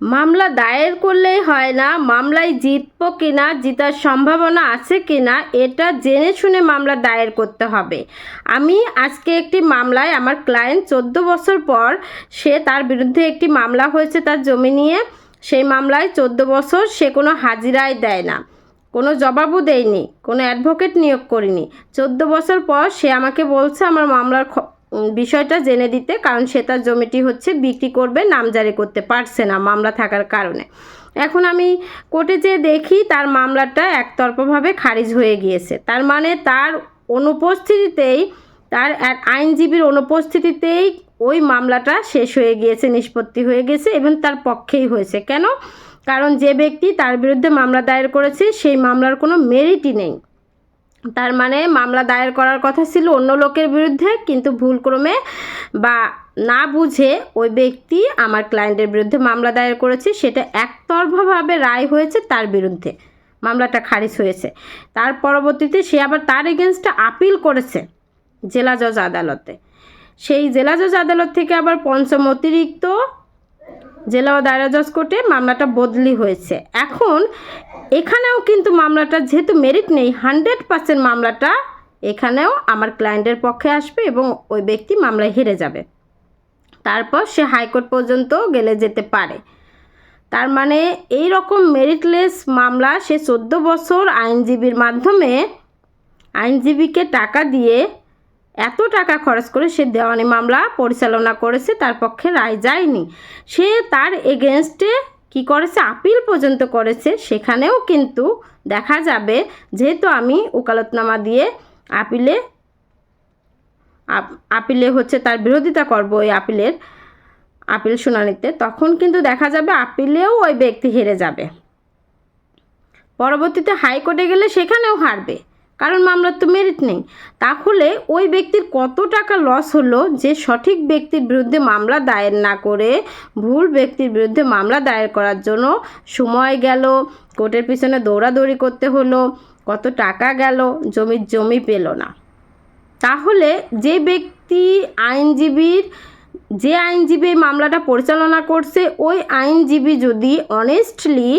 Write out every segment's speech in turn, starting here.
মামলা দায়ের করলেই হয় না, মামলায় জিতবো কিনা, জিতার সম্ভাবনা আছে কিনা, এটা জেনে শুনে মামলা দায়ের করতে হবে। আমি আজকে একটি মামলায় আমার ক্লায়েন্ট চোদ্দ বছর পর সে তার বিরুদ্ধে একটি মামলা হয়েছে তার জমি নিয়ে, সেই মামলায় চোদ্দ বছর সে কোনো হাজিরাই দেয় না। কোনো জবাবও দেয়নি, কোনো অ্যাডভোকেট নিয়োগ করিনি। চোদ্দ বছর পর সে আমাকে বলছে, আমার মামলার বিষয়টা জেনে দিতে, কারণ সে তার জমিটি হচ্ছে বিক্রি করবে, নামজারি করতে পারছে না মামলা থাকার কারণে। এখন আমি কোর্টে যেয়ে দেখি তার মামলাটা একতরফাভাবে খারিজ হয়ে গিয়েছে। তার মানে তার অনুপস্থিতিতেই, তার এক আইনজীবীর অনুপস্থিতিতেই ওই মামলাটা শেষ হয়ে গিয়েছে, নিষ্পত্তি হয়ে গেছে, এবং তার পক্ষেই হয়েছে। কেন? কারণ যে ব্যক্তি তার বিরুদ্ধে মামলা দায়ের করেছে, সেই মামলার কোনো মেরিটই নেই। তার মানে মামলা দায়ের করার কথা ছিল অন্য লোকের বিরুদ্ধে, কিন্তু ভুলক্রমে বা না বুঝে ওই ব্যক্তি আমার ক্লায়েন্টের বিরুদ্ধে মামলা দায়ের করেছে, সেটা একতরফাভাবে রায় হয়েছে তার বিরুদ্ধে। মামলাটা খারিজ হয়েছে। তার পরবর্তীতে সে আবার তার এগেনস্টে আপিল করেছে জেলা জজ আদালতে। সেই জেলা জজ আদালত থেকে আবার পঞ্চম অতিরিক্ত জেলা ও দায়রা জজ কোর্টে মামলাটা বদলি হয়েছে। এখন এখানেও কিন্তু মামলাটা যেহেতু মেরিট নেই হান্ড্রেড পার্সেন্ট মামলাটা এখানেও আমার ক্লায়েন্টের পক্ষে আসবে এবং ওই ব্যক্তি মামলায় হেরে যাবে। তারপর সে হাইকোর্ট পর্যন্ত গেলে যেতে পারে। তার মানে এই রকম মেরিটলেস মামলা সে চোদ্দ বছর আইনজীবীর মাধ্যমে আইনজীবীকে টাকা দিয়ে এত টাকা খরচ করে সে দেওয়ানি মামলা পরিচালনা করেছে, তার পক্ষে রায় যায়নি। সে তার এগেনস্টে কি করেছে? আপিল পর্যন্ত করেছে। সেখানেও কিন্তু দেখা যাবে যেহেতু আমি ওকালতনামা দিয়ে আপিলে, আপ- আপিলে হচ্ছে তার বিরোধিতা করব ওই আপিলের, আপিল শুনানিতে, তখন কিন্তু দেখা যাবে আপিলেও ওই ব্যক্তি হেরে যাবে। পরবর্তীতে হাইকোর্টে গেলে সেখানেও হারবে। কারণ মামলার তো মেরিট নেই। তাহলে ওই ব্যক্তির কত টাকা লস হলো যে সঠিক ব্যক্তির বিরুদ্ধে মামলা দায়ের না করে ভুল ব্যক্তির বিরুদ্ধে মামলা দায়ের করার জন্য সময় গেল, কোর্টের পিছনে দৌড়াদৌড়ি করতে হলো, কত টাকা গেল জমির জমি পেল না। তাহলে যে ব্যক্তি আইনজীবীর, যে আইনজীবী মামলাটা পরিচালনা করছে, ওই আইনজীবী যদি অনেস্টলি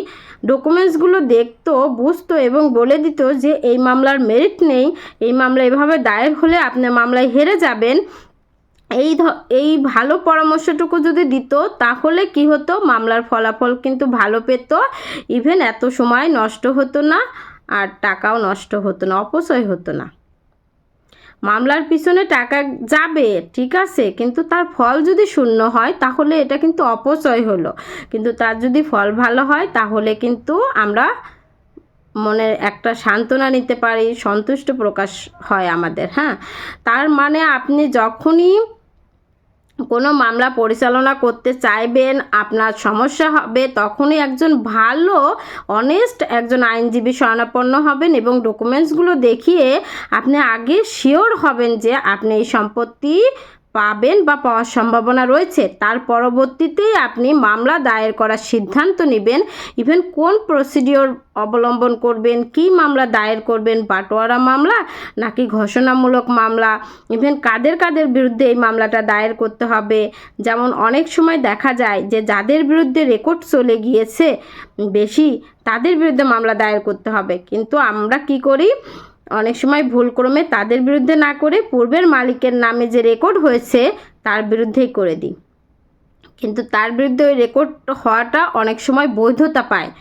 ডকুমেন্টসগুলো দেখতো, বুঝতো এবং বলে দিত যে এই মামলার মেরিট নেই, এই মামলা এভাবে দায়ের হলে আপনি মামলায় হেরে যাবেন। এই এই ভালো পরামর্শটুকু যদি দিত, তাহলে কি হতো? মামলার ফলাফল কিন্তু ভালো পেত। ইভেন এত সময় নষ্ট হতো না, আর টাকাও নষ্ট হতো না, অপচয় হতো না। মামলার পিছনে টাকা যাবে, ঠিক আছে, কিন্তু তার ফল যদি শূন্য হয়, তাহলে এটা কিন্তু অপচয় হলো। কিন্তু তার যদি ফল ভালো হয়, তাহলে কিন্তু আমরা মনের একটা সান্ত্বনা নিতে পারি, সন্তুষ্ট প্রকাশ হয় আমাদের হ্যাঁ? তার মানে আপনি যখনই কোনো মামলা পরিচালনা করতে চাইবেন, আপনার সমস্যা হবে, তখনই একজন ভালো অনেস্ট একজন আইনজীবী শরণাপন্ন হবেন এবং ডকুমেন্টসগুলো দেখিয়ে আপনি আগে শিওর হবেন যে আপনি এই সম্পত্তি পাবেন বা পাওয়ার সম্ভাবনা রয়েছে, তার পরবর্তীতেই আপনি মামলা দায়ের করার সিদ্ধান্ত নেবেন। ইভেন কোন প্রসিডিওর অবলম্বন করবেন, কি মামলা দায়ের করবেন, বাটোয়ারা মামলা নাকি ঘোষণামূলক মামলা, ইভেন কাদের কাদের বিরুদ্ধে এই মামলাটা দায়ের করতে হবে। যেমন অনেক সময় দেখা যায় যে যাদের বিরুদ্ধে রেকর্ড চলে গিয়েছে বেশি, তাদের বিরুদ্ধে মামলা দায়ের করতে হবে। কিন্তু আমরা কি করি? অনেক সময় ভুলক্রমে তাদের বিরুদ্ধে না করে পূর্বের মালিকের নামে যে রেকর্ড হয়েছে, তার বিরুদ্ধেই করে দিই। কিন্তু তার বিরুদ্ধে ওই রেকর্ড হওয়াটা অনেক সময় বৈধতা পায়।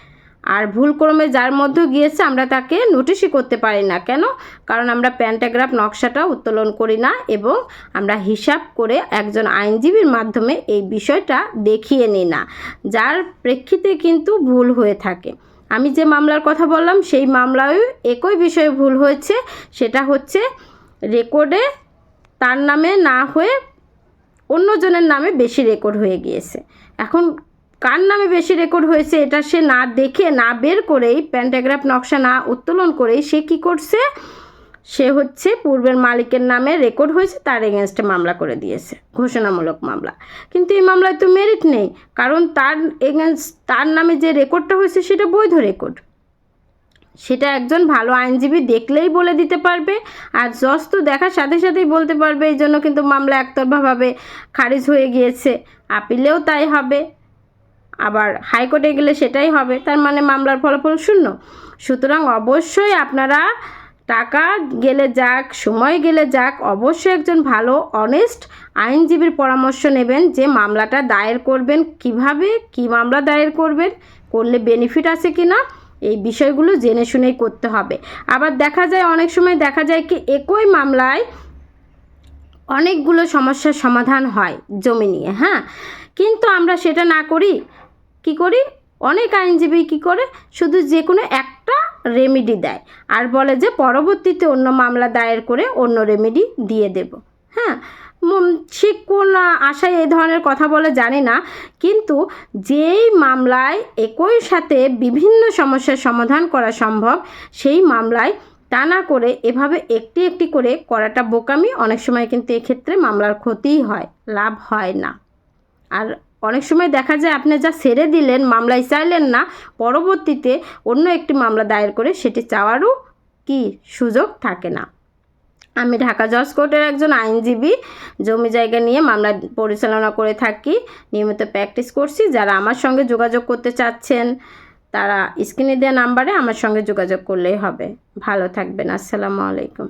আর ভুলক্রমে যার মধ্যে গিয়েছে, আমরা তাকে নোটিশই করতে পারি না। কেন? কারণ আমরা প্যান্টাগ্রাফ নকশাটা উত্তোলন করি না এবং আমরা হিসাব করে একজন আইনজীবীর মাধ্যমে এই বিষয়টা দেখিয়ে নিই না। যার প্রেক্ষিতে কিন্তু ভুল হয়ে থাকে। আমি যে মামলার কথা বললাম, সেই মামলায় একই বিষয়ে ভুল হয়েছে। সেটা হচ্ছে রেকর্ডে তার নামে না হয়ে অন্যজনের নামে বেশি রেকর্ড হয়ে গিয়েছে। এখন কার নামে বেশি রেকর্ড হয়েছে এটা সে না দেখে, না বের করেই প্যান্টাগ্রাফ নকশা না উত্তোলন করেই সে কি করছে? সে হচ্ছে পূর্বের মালিকের নামে রেকর্ড হয়েছে, তার এগেনস্টে মামলা করে দিয়েছে, ঘোষণামূলক মামলা। কিন্তু এই মামলায় তো মেরিট নেই, কারণ তার এগেনস্ট তার নামে যে রেকর্ডটা হয়েছে সেটা বৈধ রেকর্ড। সেটা একজন ভালো আইনজীবী দেখলেই বলে দিতে পারবে, আর জজ তো দেখার সাথে সাথেই বলতে পারবে, এই জন্য কিন্তু মামলা একতরফাভাবে খারিজ হয়ে গিয়েছে। আপিলেও তাই হবে, আবার হাইকোর্টে গেলে সেটাই হবে, তার মানে মামলার ফলাফল শূন্য। সুতরাং অবশ্যই আপনারা টাকা গেলে যাক, সময় গেলে যাক, অবশ্যই একজন ভালো অনেস্ট আইনজীবীর পরামর্শ নেবেন যে মামলাটা দায়ের করবেন কীভাবে, কি মামলা দায়ের করবেন, করলে বেনিফিট আছে কি না এই বিষয়গুলো জেনে শুনেই করতে হবে। আবার দেখা যায়, অনেক সময় দেখা যায় কি একই মামলায় অনেকগুলো সমস্যার সমাধান হয় জমি নিয়ে হ্যাঁ? কিন্তু আমরা সেটা না করি, কি করি? অনেক আইনজীবী কি করে? শুধু যে কোনো একটা রেমেডি দেয়। আর বলে যে পরবর্তীতে অন্য মামলা দায়ের করে অন্য রেমেডি দিয়ে দেব। হ্যাঁ সে কোন আশায় এই ধরনের কথা বলে জানি না। কিন্তু যেই মামলায় একই সাথে বিভিন্ন সমস্যার সমাধান করা সম্ভব, সেই মামলায় তা না করে এভাবে একটি একটি করে করাটা বোকামি। অনেক সময় কিন্তু এক্ষেত্রে মামলার ক্ষতিই হয়, লাভ হয় না। আর অনেক সময় দেখা যায় আপনি যা ছেড়ে দিলেন, মামলায় চাইলেন না, পরবর্তীতে অন্য একটি মামলা দায়ের করে সেটি চাওয়ারও কি সুযোগ থাকে না। আমি ঢাকা জজ কোর্টের একজন আইনজীবী, জমি জায়গা নিয়ে মামলা পরিচালনা করে থাকি, নিয়মিত প্র্যাকটিস করছি, যারা আমার সঙ্গে যোগাযোগ করতে চাচ্ছেন, তারা স্ক্রিনে দেওয়া নাম্বারে আমার সঙ্গে যোগাযোগ করলেই হবে। ভালো থাকবেন, আসসালামু আলাইকুম।